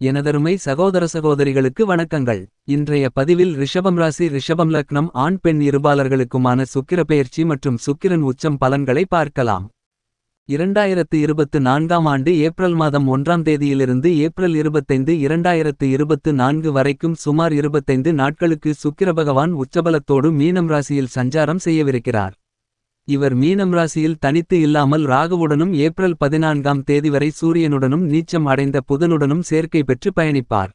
எனதருமை சகோதர சகோதரிகளுக்கு வணக்கங்கள். இன்றைய பதிவில் ரிஷபம் ராசி ரிஷபம் லக்னம் ஆண் பெண் இருபாலர்களுக்குமான சுக்கிர பெயர்ச்சி மற்றும் சுக்கிரன் உச்சம் பலன்களை பார்க்கலாம். இரண்டாயிரத்து இருபத்து நான்காம் ஆண்டு ஏப்ரல் மாதம் ஒன்றாம் தேதியிலிருந்து ஏப்ரல் இருபத்தைந்து இரண்டாயிரத்து இருபத்து நான்கு வரைக்கும் சுமார் இருபத்தைந்து நாட்களுக்கு சுக்கிர பகவான் உச்சபலத்தோடு மீனம் ராசியில் சஞ்சாரம் செய்யவிருக்கிறார். இவர் மீனம் ராசியில் தனித்து இல்லாமல் ராகுவுடனும் ஏப்ரல் பதினான்காம் தேதி வரை சூரியனுடனும் நீச்சம் அடைந்த புதனுடனும் சேர்க்கை பெற்று பயணிப்பார்.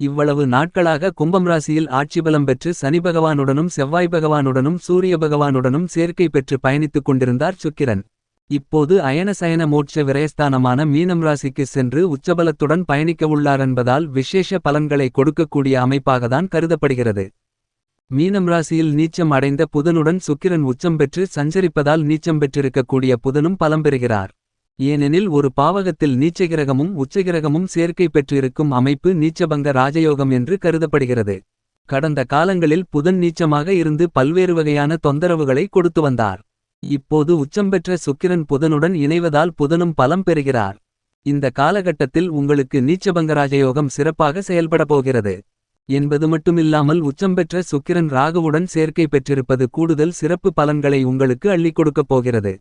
இவ்வளவு நாட்களாக கும்பம் ராசியில் ஆட்சிபலம் பெற்று சனி பகவானுடனும் செவ்வாய் பகவானுடனும் சூரிய பகவானுடனும் சேர்க்கை பெற்று பயணித்துக் கொண்டிருந்தார் சுக்கிரன். இப்போது அயன சயன மோட்ச விரயஸ்தானமான மீனம் ராசிக்கு சென்று உச்சபலத்துடன் பயணிக்கவுள்ளார் என்பதால் விசேஷ பலன்களை கொடுக்கக்கூடிய அமைப்பாகத்தான் கருதப்படுகிறது. மீனம் ராசியில் நீச்சம் அடைந்த புதனுடன் சுக்கிரன் உச்சம் பெற்று சஞ்சரிப்பதால் நீச்சம் பெற்றிருக்கக்கூடிய புதனும் பலம் பெறுகிறார். ஏனெனில் ஒரு பாவகத்தில் நீச்சகிரகமும் உச்சகிரகமும் சேர்க்கை பெற்றிருக்கும் அமைப்பு நீச்சபங்க ராஜயோகம் என்று கருதப்படுகிறது. கடந்த காலங்களில் புதன் நீச்சமாக இருந்து பல்வேறு வகையான தொந்தரவுகளை கொடுத்து வந்தார். இப்போது உச்சம் பெற்ற சுக்கிரன் புதனுடன் இணைவதால் புதனும் பலம் பெறுகிறார். இந்த காலகட்டத்தில் உங்களுக்கு நீச்சபங்க ராஜயோகம் சிறப்பாக செயல்பட போகிறது. என்பது மட்டுமில்லாமல் உச்சம் பெற்ற சுக்கிரன் ராகுவுடன் சேர்க்கை பெற்றிருப்பது கூடுதல் சிறப்பு பலன்களை உங்களுக்கு அள்ளிக் கொடுக்கப் போகிறது.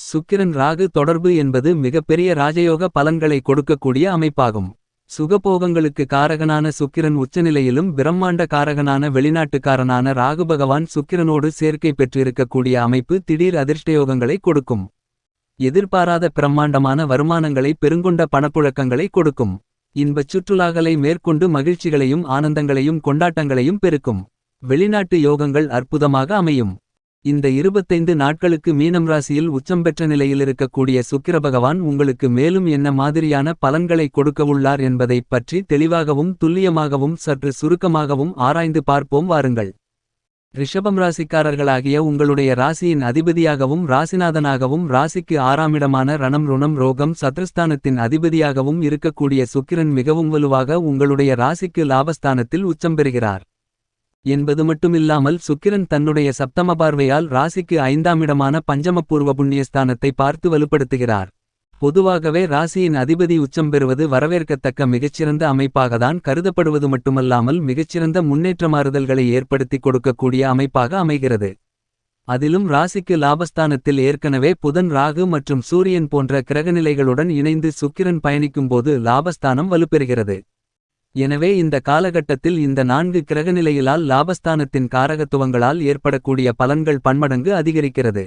சுக்கிரன் ராகு தொடர்பு என்பது மிகப்பெரிய ராஜயோக பலன்களை கொடுக்கக்கூடிய அமைப்பாகும். சுகபோகங்களுக்கு காரகனான சுக்கிரன் உச்சநிலையிலும் பிரம்மாண்ட காரகனான வெளிநாட்டுக்காரனான ராகு பகவான் சுக்கிரனோடு சேர்க்கை பெற்றிருக்கக்கூடிய அமைப்பு திடீர் அதிர்ஷ்டயோகங்களை கொடுக்கும். எதிர்பாராத பிரம்மாண்டமான வருமானங்களை பெருங்கொண்ட பணப்புழக்கங்களை கொடுக்கும். இன்பச் சுற்றுலாக்களை மேற்கொண்டு மகிழ்ச்சிகளையும் ஆனந்தங்களையும் கொண்டாட்டங்களையும் பெருக்கும். வெளிநாட்டு யோகங்கள் அற்புதமாக அமையும். இந்த இருபத்தைந்து நாட்களுக்கு மீனம் ராசியில் உச்சம் பெற்ற நிலையில் இருக்கக்கூடிய சுக்கிர பகவான் உங்களுக்கு மேலும் என்ன மாதிரியான பலன்களை கொடுக்கவுள்ளார் என்பதைப் பற்றி தெளிவாகவும் துல்லியமாகவும் சற்று சுருக்கமாகவும் ஆராய்ந்து பார்ப்போம் வாருங்கள். ரிஷபம் ராசிக்காரர்களாகிய உங்களுடைய ராசியின் அதிபதியாகவும் ராசிநாதனாகவும் ராசிக்கு ஆறாமிடமான ரணம் ருணம் ரோகம் சத்ருஸ்தானத்தின் அதிபதியாகவும் இருக்கக்கூடிய சுக்கிரன் மிகவும் வலுவாக உங்களுடைய ராசிக்கு லாபஸ்தானத்தில் உச்சம் பெறுகிறார். என்பது மட்டுமில்லாமல் சுக்கிரன் தன்னுடைய சப்தம பார்வையால் ராசிக்கு ஐந்தாமிடமான பஞ்சமபூர்வ புண்ணியஸ்தானத்தை பார்த்து வலுப்படுத்துகிறார். பொதுவாகவே ராசியின் அதிபதி உச்சம் பெறுவது வரவேற்கத்தக்க மிகச்சிறந்த அமைப்பாகத்தான் கருதப்படுவது மட்டுமல்லாமல் மிகச்சிறந்த முன்னேற்றமாறுதல்களை ஏற்படுத்தி கொடுக்கக்கூடிய அமைப்பாக அமைகிறது. அதிலும் ராசிக்கு லாபஸ்தானத்தில் ஏற்கனவே புதன் ராகு மற்றும் சூரியன் போன்ற கிரகநிலைகளுடன் இணைந்து சுக்கிரன் பயணிக்கும்போது லாபஸ்தானம் வலுப்பெறுகிறது. எனவே இந்த காலகட்டத்தில் இந்த நான்கு கிரகநிலையிலால் லாபஸ்தானத்தின் காரகத்துவங்களால் ஏற்படக்கூடிய பலன்கள் பன்மடங்கு அதிகரிக்கிறது.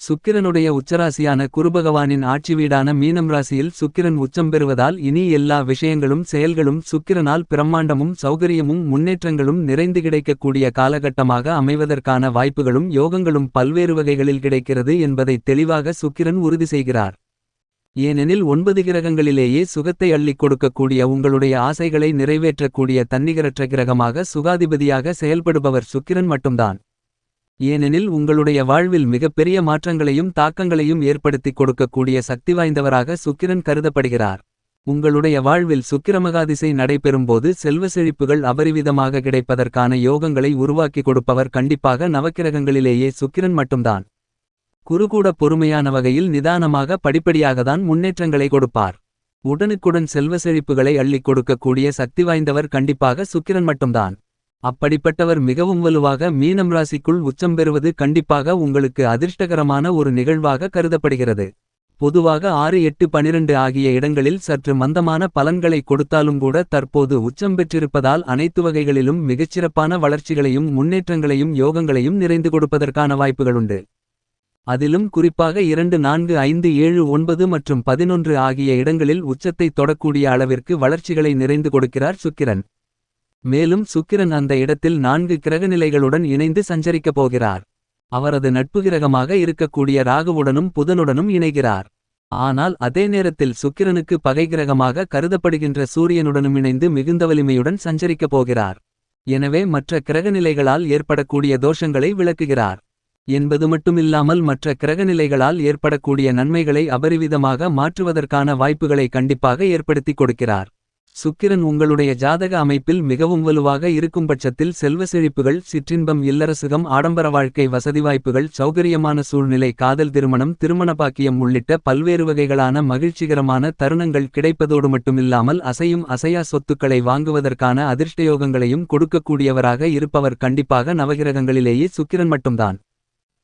சுக்கிரனுடைய உச்சராசியான குருபகவானின் ஆட்சி வீடான மீனம் ராசியில் சுக்கிரன் உச்சம் பெறுவதால் இனி எல்லா விஷயங்களும் செயல்களும் சுக்கிரனால் பிரம்மாண்டமும் சௌகரியமும் முன்னேற்றங்களும் நிறைந்து கிடைக்கக்கூடிய காலகட்டமாக அமைவதற்கான வாய்ப்புகளும் யோகங்களும் பல்வேறு வகைகளில் கிடைக்கிறது என்பதை தெளிவாக சுக்கிரன் உறுதி செய்கிறார். ஏனெனில் ஒன்பது கிரகங்களிலேயே சுகத்தை அள்ளிக் கொடுக்கக்கூடிய உங்களுடைய ஆசைகளை நிறைவேற்றக்கூடிய தன்னிகரற்ற கிரகமாக சுகாதிபதியாக செயல்படுபவர் சுக்கிரன் மட்டும்தான். ஏனெனில் உங்களுடைய வாழ்வில் மிகப்பெரிய மாற்றங்களையும் தாக்கங்களையும் ஏற்படுத்திக் கொடுக்கக்கூடிய சக்தி வாய்ந்தவராக சுக்கிரன் கருதப்படுகிறார். உங்களுடைய வாழ்வில் சுக்கிரமகாதிசை நடைபெறும்போது செல்வ செழிப்புகள் அபரிவிதமாக கிடைப்பதற்கான யோகங்களை உருவாக்கி கொடுப்பவர் கண்டிப்பாக நவக்கிரகங்களிலேயே சுக்கிரன் மட்டும்தான். குறுகூட பொறுமையான வகையில் நிதானமாக படிப்படியாகத்தான் முன்னேற்றங்களை கொடுப்பார். உடனுக்குடன் செல்வ செழிப்புகளை அள்ளிக் கொடுக்கக்கூடிய சக்தி வாய்ந்தவர் கண்டிப்பாக சுக்கிரன் மட்டும்தான். அப்படிப்பட்டவர் மிகவும் வலுவாக மீனம் ராசிக்குள் உச்சம் பெறுவது கண்டிப்பாக உங்களுக்கு அதிர்ஷ்டகரமான ஒரு நிகழ்வாக கருதப்படுகிறது. பொதுவாக ஆறு எட்டு பனிரெண்டு ஆகிய இடங்களில் சற்று மந்தமான பலன்களை கொடுத்தாலும் கூட தற்போது உச்சம் பெற்றிருப்பதால் அனைத்து வகைகளிலும் மிகச்சிறப்பான வளர்ச்சிகளையும் முன்னேற்றங்களையும் யோகங்களையும் நிறைந்து கொடுப்பதற்கான வாய்ப்புகளுண்டு. அதிலும் குறிப்பாக இரண்டு நான்கு ஐந்து ஏழு ஒன்பது மற்றும் பதினொன்று ஆகிய இடங்களில் உச்சத்தை தொடக்கூடிய அளவிற்கு வளர்ச்சிகளை நிறைந்து கொடுக்கிறார் சுக்கிரன். மேலும் சுக்கிரன் அந்த இடத்தில் நான்கு கிரகநிலைகளுடன் இணைந்து சஞ்சரிக்கப் போகிறார். அவரது நட்பு கிரகமாக இருக்கக்கூடிய ராகுவுடனும் புதனுடனும் இணைகிறார். ஆனால் அதே நேரத்தில் சுக்கிரனுக்கு பகை கிரகமாக கருதப்படுகின்ற சூரியனுடனும் இணைந்து மிகுந்த வலிமையுடன் சஞ்சரிக்கப் போகிறார். எனவே மற்ற கிரகநிலைகளால் ஏற்படக்கூடிய தோஷங்களை விளக்குகிறார். என்பது மட்டுமில்லாமல் மற்ற கிரகநிலைகளால் ஏற்படக்கூடிய நன்மைகளை அபரிவிதமாக மாற்றுவதற்கான வாய்ப்புகளை கண்டிப்பாக ஏற்படுத்திக் கொடுக்கிறார். சுக்கிரன் உங்களுடைய ஜாதக அமைப்பில் மிகவும் வலுவாக இருக்கும் பட்சத்தில் செல்வ செழிப்புகள் சிற்றின்பம் இல்லரசுகம் ஆடம்பர வாழ்க்கை வசதி வாய்ப்புகள் சௌகரியமான சூழ்நிலை காதல் திருமணம் திருமண பாக்கியம் உள்ளிட்ட பல்வேறு வகைகளான மகிழ்ச்சிகரமான தருணங்கள் கிடைப்பதோடு மட்டுமில்லாமல் அசையும் அசையா சொத்துக்களை வாங்குவதற்கான அதிர்ஷ்டயோகங்களையும் கொடுக்கக்கூடியவராக இருப்பவர் கண்டிப்பாக நவகிரகங்களிலேயே சுக்கிரன் மட்டும்தான்.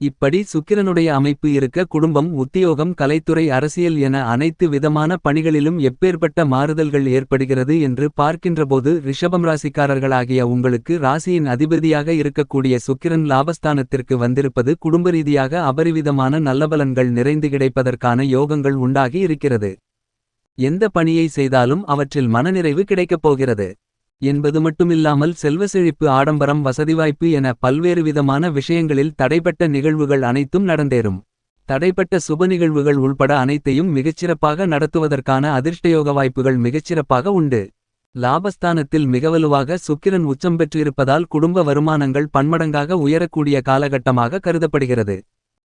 இப்படி சுக்கிரனுடைய அமைப்பு இருக்க குடும்பம் உத்தியோகம் கலைத்துறை அரசியல் என அனைத்து விதமான பணிகளிலும் எப்பேற்பட்ட மாறுதல்கள் ஏற்படுகிறது என்று பார்க்கின்றபோது ரிஷபம் ராசிக்காரர்களாகிய உங்களுக்கு ராசியின் அதிபதியாக இருக்கக்கூடிய சுக்கிரன் லாபஸ்தானத்திற்கு வந்திருப்பது குடும்ப ரீதியாக அபரிவிதமான நல்லபலன்கள் நிறைந்து கிடைப்பதற்கான யோகங்கள் உண்டாகி இருக்கிறது. எந்த பணியை செய்தாலும் அவற்றில் மனநிறைவு கிடைக்கப் போகிறது. என்பது மட்டுமில்லாமல் செல்வ செழிப்பு ஆடம்பரம் வசதிவாய்ப்பு என பல்வேறு விதமான விஷயங்களில் தடைப்பட்ட நிகழ்வுகள் அனைத்தும் நடந்தேறும். தடைப்பட்ட சுப நிகழ்வுகள் உள்பட அனைத்தையும் மிகச்சிறப்பாக நடத்துவதற்கான அதிர்ஷ்டயோக வாய்ப்புகள் மிகச்சிறப்பாக உண்டு. லாபஸ்தானத்தில் மிகவலுவாக சுக்கிரன் உச்சம் பெற்றிருப்பதால் குடும்ப வருமானங்கள் பன்மடங்காக உயரக்கூடிய காலகட்டமாக கருதப்படுகிறது.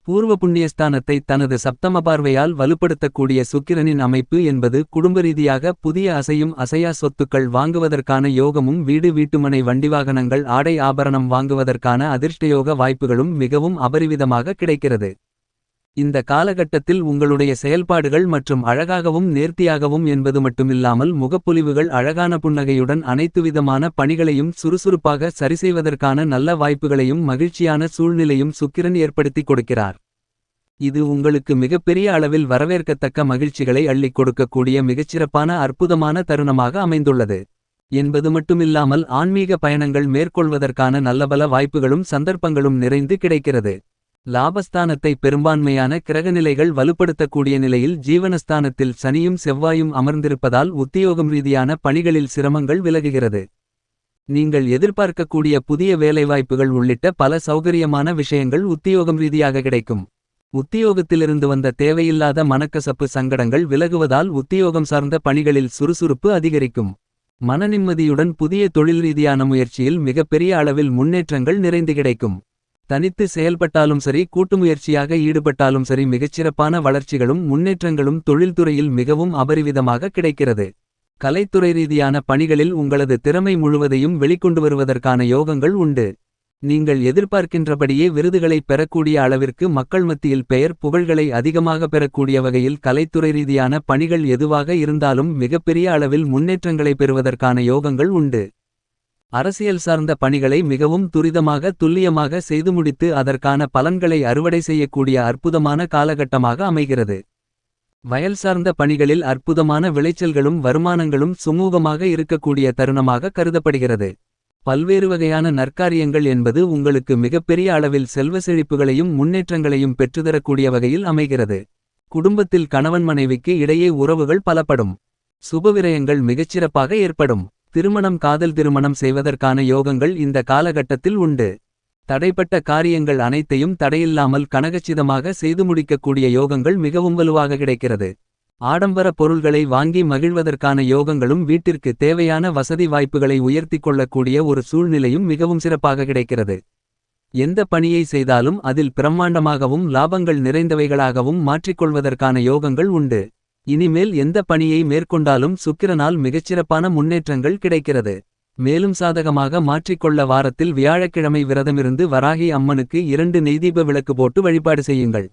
பூர்வ புண்ணியஸ்தானத்தை தனது சப்தம பார்வையால் வலுப்படுத்தக்கூடிய சுக்கிரனின் அமைப்பு என்பது குடும்ப ரீதியாக புதிய அசையும் அசையா சொத்துக்கள் வாங்குவதற்கான யோகமும் வீடு வீட்டுமனை வண்டிவாகனங்கள் ஆடை ஆபரணம் வாங்குவதற்கான அதிர்ஷ்டயோக வாய்ப்புகளும் மிகவும் அபரிவிதமாக கிடைக்கிறது. இந்த காலகட்டத்தில் உங்களுடைய செயல்பாடுகள் மற்றும் அழகாகவும் நேர்த்தியாகவும் என்பது மட்டுமில்லாமல் முகப்பொலிவுகள் அழகான புன்னகையுடன் அனைத்து விதமான பணிகளையும் சுறுசுறுப்பாக சரிசெய்வதற்கான நல்ல வாய்ப்புகளையும் மகிழ்ச்சியான சூழ்நிலையும் சுக்கிரன் ஏற்படுத்திக் கொடுக்கிறார். இது உங்களுக்கு மிகப்பெரிய அளவில் வரவேற்கத்தக்க மகிழ்ச்சிகளை அள்ளிக் கொடுக்கக்கூடிய மிகச்சிறப்பான அற்புதமான தருணமாக அமைந்துள்ளது. என்பது மட்டுமில்லாமல் ஆன்மீக பயணங்கள் மேற்கொள்வதற்கான நல்லபல வாய்ப்புகளும் சந்தர்ப்பங்களும் நிறைந்து கிடைக்கிறது. லாபஸ்தானத்தை பெரும்பான்மையான கிரகநிலைகள் வலுப்படுத்தக்கூடிய நிலையில் ஜீவனஸ்தானத்தில் சனியும் செவ்வாயும் அமர்ந்திருப்பதால் உத்தியோகம் ரீதியான பணிகளில் சிரமங்கள் விலகுகிறது. நீங்கள் எதிர்பார்க்கக்கூடிய புதிய வேலைவாய்ப்புகள் உள்ளிட்ட பல சௌகரியமான விஷயங்கள் உத்தியோகம் ரீதியாக கிடைக்கும். உத்தியோகத்திலிருந்து வந்த தேவையில்லாத மனக்கசப்பு சங்கடங்கள் விலகுவதால் உத்தியோகம் சார்ந்த பணிகளில் சுறுசுறுப்பு அதிகரிக்கும். மனநிம்மதியுடன் புதிய தொழில் ரீதியான முயற்சியில் மிகப்பெரிய அளவில் முன்னேற்றங்கள் நிறைந்து கிடைக்கும். தனித்து செயல்பட்டாலும் சரி கூட்டுமுயற்சியாக ஈடுபட்டாலும் சரி மிகச்சிறப்பான வளர்ச்சிகளும் முன்னேற்றங்களும் தொழில்துறையில் மிகவும் அபரிவிதமாக கிடைக்கிறது. கலைத்துறை ரீதியான பணிகளில் உங்களது திறமை முழுவதையும் வெளிக்கொண்டு வருவதற்கான யோகங்கள் உண்டு. நீங்கள் எதிர்பார்க்கின்றபடியே விருதுகளை பெறக்கூடிய அளவிற்கு மக்கள் மத்தியில் பெயர் புகழ்களை அதிகமாக பெறக்கூடிய வகையில் கலைத்துறை ரீதியான பணிகள் எதுவாக இருந்தாலும் மிகப்பெரிய அளவில் முன்னேற்றங்களை பெறுவதற்கான யோகங்கள் உண்டு. அரசியல் சார்ந்த பணிகளை மிகவும் துரிதமாக துல்லியமாக செய்து முடித்து அதற்கான பலன்களை அறுவடை செய்யக்கூடிய அற்புதமான காலகட்டமாக அமைகிறது. வயல் சார்ந்த பணிகளில் அற்புதமான விளைச்சல்களும் வருமானங்களும் சுமூகமாக இருக்கக்கூடிய தருணமாக கருதப்படுகிறது. பல்வேறு வகையான நற்காரியங்கள் என்பது உங்களுக்கு மிகப்பெரிய அளவில் செல்வ செழிப்புகளையும் முன்னேற்றங்களையும் பெற்றுதரக்கூடிய வகையில் அமைகிறது. குடும்பத்தில் கணவன் மனைவிக்கு இடையே உறவுகள் பலப்படும். சுபவிரயங்கள் மிகச்சிறப்பாக ஏற்படும். திருமணம் காதல் திருமணம் செய்வதற்கான யோகங்கள் இந்த காலகட்டத்தில் உண்டு. தடைப்பட்ட காரியங்கள் அனைத்தையும் தடையில்லாமல் கனகச்சிதமாக செய்து முடிக்கக்கூடிய யோகங்கள் மிகவும் வலுவாக கிடைக்கிறது. ஆடம்பர பொருள்களை வாங்கி மகிழ்வதற்கான யோகங்களும் வீட்டிற்கு தேவையான வசதி வாய்ப்புகளை உயர்த்திக் கொள்ளக்கூடிய ஒரு சூழ்நிலையும் மிகவும் சிறப்பாக கிடைக்கிறது. எந்த பணியை செய்தாலும் அதில் பிரம்மாண்டமாகவும் லாபங்கள் நிறைந்தவைகளாகவும் மாற்றிக்கொள்வதற்கான யோகங்கள் உண்டு. இனிமேல் எந்த பணியை மேற்கொண்டாலும் சுக்கிரனால் மிகச்சிறப்பான முன்னேற்றங்கள் கிடைக்கிறது. மேலும் சாதகமாக மாற்றிக்கொள்ள வாரத்தில் வியாழக்கிழமை விரதமிருந்து வராகி அம்மனுக்கு இரண்டு நெய்தீப விளக்கு போட்டு வழிபாடு செய்யுங்கள்.